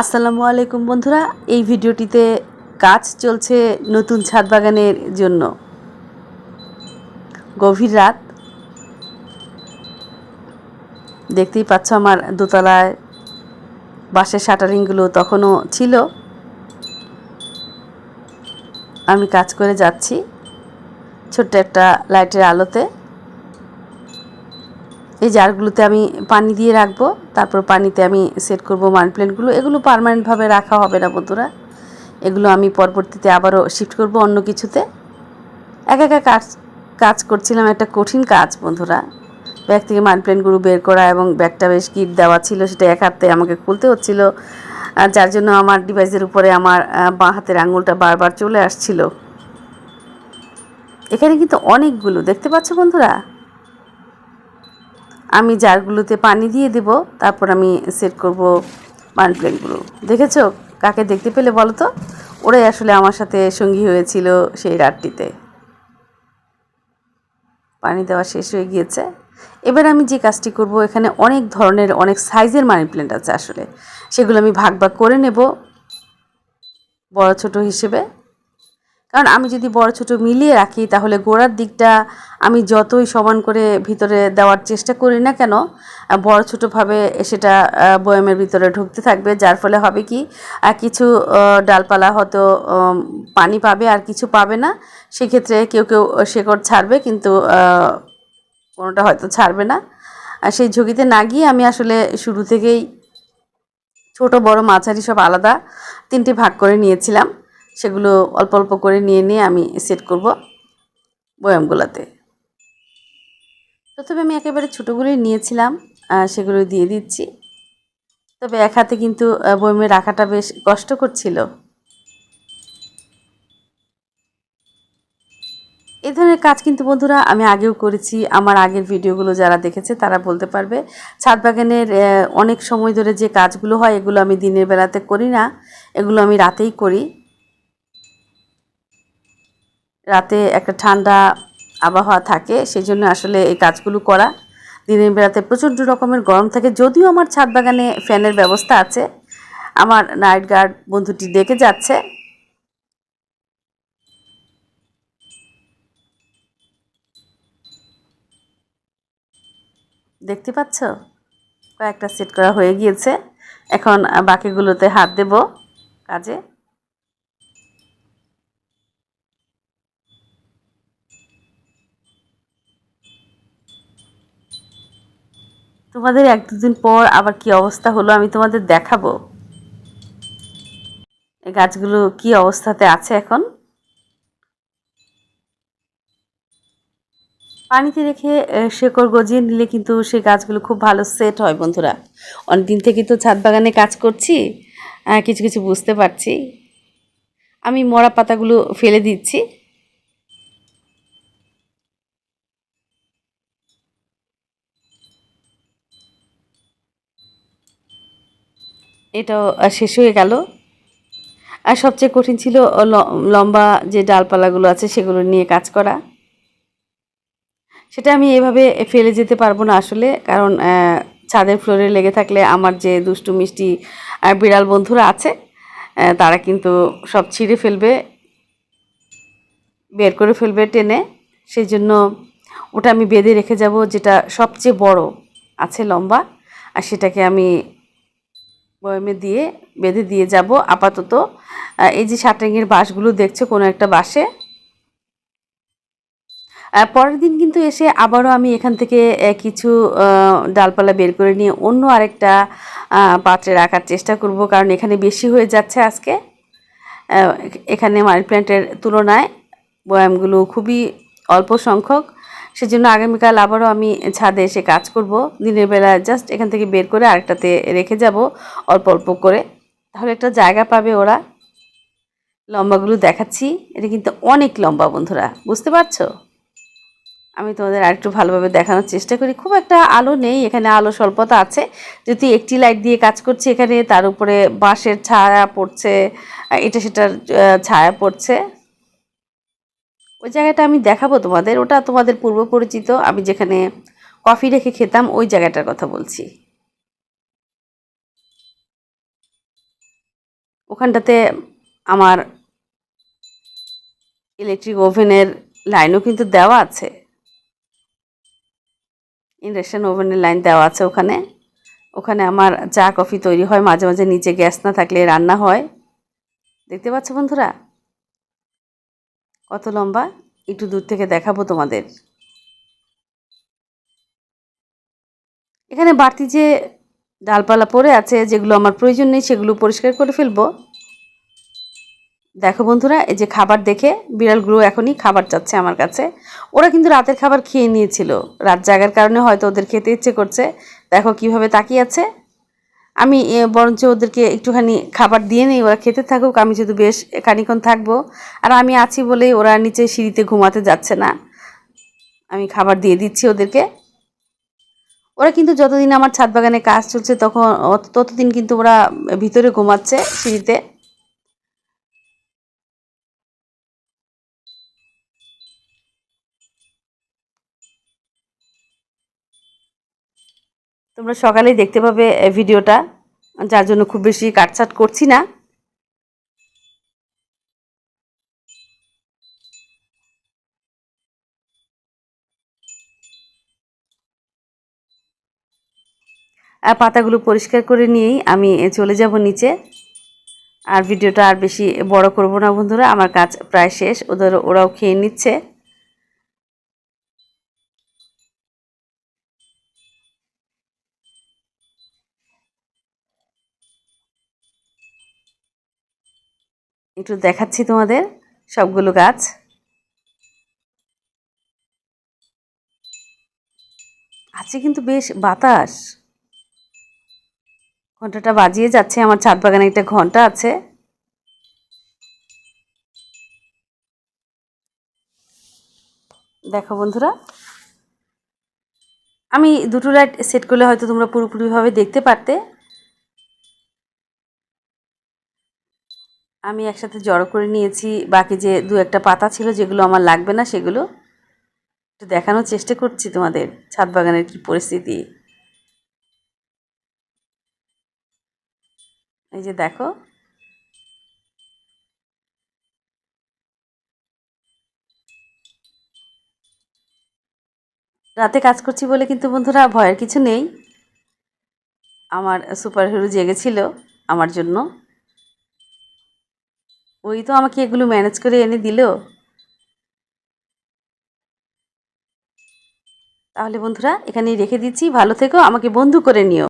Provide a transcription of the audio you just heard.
আসসালামু আলাইকুম বন্ধুরা, এই ভিডিওটিতে কাজ চলছে নতুন ছাদ বাগানের জন্য। গভীর রাত। দেখতেই পাচ্ছ আমার দোতলায় বাসের শাটারিংগুলো তখনও ছিল। আমি কাজ করে যাচ্ছি ছোট্ট একটা লাইটের আলোতে। এই জারগুলোতে আমি পানি দিয়ে রাখব। তারপর পানিতে আমি সেট করব মানি প্ল্যান্টগুলো এগুলো পারমানেন্টভাবে রাখা হবে না বন্ধুরা। এগুলো আমি পরবর্তীতে আবারও শিফট করব অন্য কিছুতে। এক একা কাজ কাজ করছিলাম একটা কঠিন কাজ বন্ধুরা। ব্যাগ থেকে মানি বের করা এবং ব্যাগটা বেশ গিট দেওয়া ছিল, সেটা এক হাতে আমাকে খুলতে হচ্ছিল। আর যার জন্য আমার ডিভাইসের উপরে আমার বাঁ হাতের আঙুলটা বারবার চলে আসছিল। এখানে কিন্তু অনেকগুলো, দেখতে পাচ্ছ বন্ধুরা? আমি জারগুলোতে পানি দিয়ে দেব, তারপর আমি সেট করব প্ল্যান্টগুলো দেখেছ? কাকে দেখতে পেলে বলো তো? ওরাই আসলে আমার সাথে সঙ্গী হয়েছিল সেই রাতটিতে। পানি দেওয়া শেষ হয়ে গিয়েছে। এবার আমি যে কাজটি করব, এখানে অনেক ধরনের, অনেক সাইজের মানি প্ল্যান্ট আছে আসলে। সেগুলো আমি ভাগ ভাগ করে নেব, বড় ছোট হিসেবে। কারণ আমি যদি বড় ছোট মিলিয়ে রাখি, তাহলে গোড়ার দিকটা আমি যতই সমান করে ভিতরে দেওয়ার চেষ্টা করি না কেন বড় ছোটোভাবে সেটা বয়ামের ভিতরে ঢুকতে থাকবে। যার ফলে হবে কি কিছু ডালপালা হয়তো পানি পাবে আর কিছু পাবে না। সেক্ষেত্রে কেউ কেউ শেকড় ছাড়বে কিন্তু কোনোটা হয়তো ছাড়বে না। আর সেই ঝুঁকিতে না গিয়ে আমি আসলে শুরু থেকেই ছোট বড় মাঝারি সব আলাদা তিনটি ভাগ করে নিয়েছিলাম। সেগুলো অল্প অল্প করে নিয়ে নিয়ে আমি সেট করব বয়ামগুলোতে। প্রথমে আমি একেবারে ছোটোগুলোই নিয়েছিলাম সেগুলো দিয়ে দিচ্ছি। তবে এক হাতে কিন্তু বয়ামে রাখাটা বেশ কষ্ট করছিল। এই ধরনের কাজ কিন্তু বন্ধুরা আমি আগেও করেছি। আমার আগের ভিডিওগুলো যারা দেখেছে তারা বলতে পারবে। ছাদ বাগানের অনেক সময় ধরে যে কাজগুলো হয় এগুলো আমি দিনের বেলাতে করি না। এগুলো আমি রাতেই করি। রাতে একটা ঠান্ডা আবহাওয়া থাকে সেই জন্য আসলে এই কাজগুলো করা। দিনের বেলাতে প্রচণ্ড রকমের গরম থাকে, যদিও আমার ছাদ বাগানে ফ্যানের ব্যবস্থা আছে। আমার নাইট গার্ড বন্ধুটি ডেকে যাচ্ছে। দেখতে পাচ্ছ? কয়েকটা সেট করা হয়ে গিয়েছে। এখন বাকিগুলোতে হাত দেব কাজে। তোমাদের এক দুদিন পর আবার কি অবস্থা হলো আমি তোমাদের দেখাবো। এই গাছগুলো কি অবস্থাতে আছে এখন? পানিতে রেখে শেকড় গজিয়ে নিলে কিন্তু সেই গাছগুলো খুব ভালো সেট হয় বন্ধুরা। অনেকদিন থেকে তো ছাদ বাগানে কাজ করছি কিছু কিছু বুঝতে পারছি। আমি মরা পাতাগুলো ফেলে দিচ্ছি। এটাও শেষ হয়ে গেল। আর সবচেয়ে কঠিন ছিল লম্বা যে ডালপালাগুলো আছে সেগুলো নিয়ে কাজ করা। সেটা আমি এভাবে ফেলে যেতে পারব না আসলে, কারণ ছাদের ফ্লোরে লেগে থাকলে আমার যে দুষ্টু, মিষ্টি বিড়াল বন্ধুরা আছে তারা কিন্তু সব ছিঁড়ে ফেলবে, বের করে ফেলবে টেনে। সেই জন্য ওটা আমি বেঁধে রেখে যাব, যেটা সবচেয়ে বড় আছে লম্বা, আর সেটাকে আমি বয়মে দিয়ে বেঁধে দিয়ে যাব। আপাতত এই যে শাটারিংয়ের বাঁশগুলো দেখছ কোনো একটা বাসে পরের দিন কিন্তু এসে আবারও আমি এখান থেকে কিছু ডালপালা বের করে নিয়ে অন্য আরেকটা পাত্রে রাখার চেষ্টা করব। কারণ এখানে বেশি হয়ে যাচ্ছে আজকে। এখানে মানি প্ল্যান্টের তুলনায় বয়ামগুলো খুবই অল্প সংখ্যক। সেজন্য আগামীকাল আবারও আমি ছাদে এসে কাজ করব। দিনের বেলা জাস্ট এখান থেকে বের করে আরেকটাতে রেখে যাব, অল্প অল্প করে। তাহলে একটা জায়গা পাবে ওরা। লম্বাগুলো দেখাচ্ছি। এটা কিন্তু অনেক লম্বা বন্ধুরা, বুঝতে পারছ? আমি তোমাদের আরেকটু ভালোভাবে দেখানোর চেষ্টা করি। খুব একটা আলো নেই, এখানে আলো স্বল্পতা আছে। যদি একটি লাইট দিয়ে কাজ করছি এখানে, তার উপরে বাঁশের ছায়া পড়ছে এটা সেটার ছায়া পড়ছে। ওই জায়গাটা আমি দেখাবো তোমাদের। ওটা তোমাদের পূর্ব পরিচিত। আমি যেখানে কফি রেখে খেতাম, ওই জায়গাটার কথা বলছি। ওখানটাতে আমার ইলেকট্রিক ওভেনের লাইনও কিন্তু দেওয়া আছে। ইন্ডাকশান ওভেনের লাইন দেওয়া আছে ওখানে। ওখানে আমার চা কফি তৈরি হয়। মাঝে মাঝে নিচে গ্যাস না থাকলে রান্না হয়। দেখতে পাচ্ছ বন্ধুরা? কত লম্বা? একটু দূর থেকে দেখাবো তোমাদের। এখানে বাড়তি যে ডালপালা পড়ে আছে, যেগুলো আমার প্রয়োজন নেই, সেগুলো পরিষ্কার করে ফেলব। দেখো বন্ধুরা, এই যে খাবার দেখে বিড়ালগুলো এখনই খাবার চাচ্ছে আমার কাছে। ওরা কিন্তু রাতের খাবার খেয়ে নিয়েছিল। রাত জাগার কারণে হয়তো ওদের খেতে ইচ্ছে করছে। দেখো কীভাবে তাকিয়ে আছে। আমি বরঞ্চ ওদেরকে একটুখানি খাবার দিয়ে নিই, ওরা খেতে থাকুক, আমি যেহেতু বেশ খানিক্ষণ থাকব। আর আমি আছি বলেই ওরা নিচে সিঁড়িতে ঘুমাতে যাচ্ছে না। আমি খাবার দিয়ে দিচ্ছি ওদেরকে। ওরা কিন্তু যতদিন আমার ছাদ বাগানে কাজ চলছে, তখন ততদিন কিন্তু ওরা ভিতরে ঘুমাচ্ছে সিঁড়িতে। তোমরা সকালেই দেখতে পাবে ভিডিওটা। যার জন্য খুব বেশি কাটছাট করছি না। পাতাগুলো পরিষ্কার করে নিয়েই আমি চলে যাব নিচে। আর ভিডিওটা আর বেশি বড় করব না, বন্ধুরা। আমার কাজ প্রায় শেষ। ওদের, ওরাও খেয়ে নিচ্ছে। একটু দেখাচ্ছি তোমাদের সবগুলো গাছ। আছে কিন্তু বেশ বাতাস। ঘন্টাটা বাজিয়ে যাচ্ছে, আমার ছাদ বাগানে একটা ঘণ্টা আছে। দেখো বন্ধুরা, আমি দুটো লাইট সেট করলে হয়তো তোমরা পুরোপুরিভাবে দেখতে পারতে। আমি একসাথে জড়ো করে নিয়েছি। বাকি যে দু একটা পাতা ছিল যেগুলো আমার লাগবে না, সেগুলো একটু দেখানোর চেষ্টা করছি তোমাদের ছাদ বাগানের কি পরিস্থিতি। এই যে দেখো। রাতে কাজ করছি বলে কিন্তু বন্ধুরা ভয়ের কিছু নেই। আমার সুপার হিরো জেগেছিল আমার জন্য। ওই তো আমাকে এগুলো ম্যানেজ করে এনে দিল। তাহলে বন্ধুরা এখানে রেখে দিচ্ছি। ভালো থেকো, আমাকে বন্ধু করে নিও।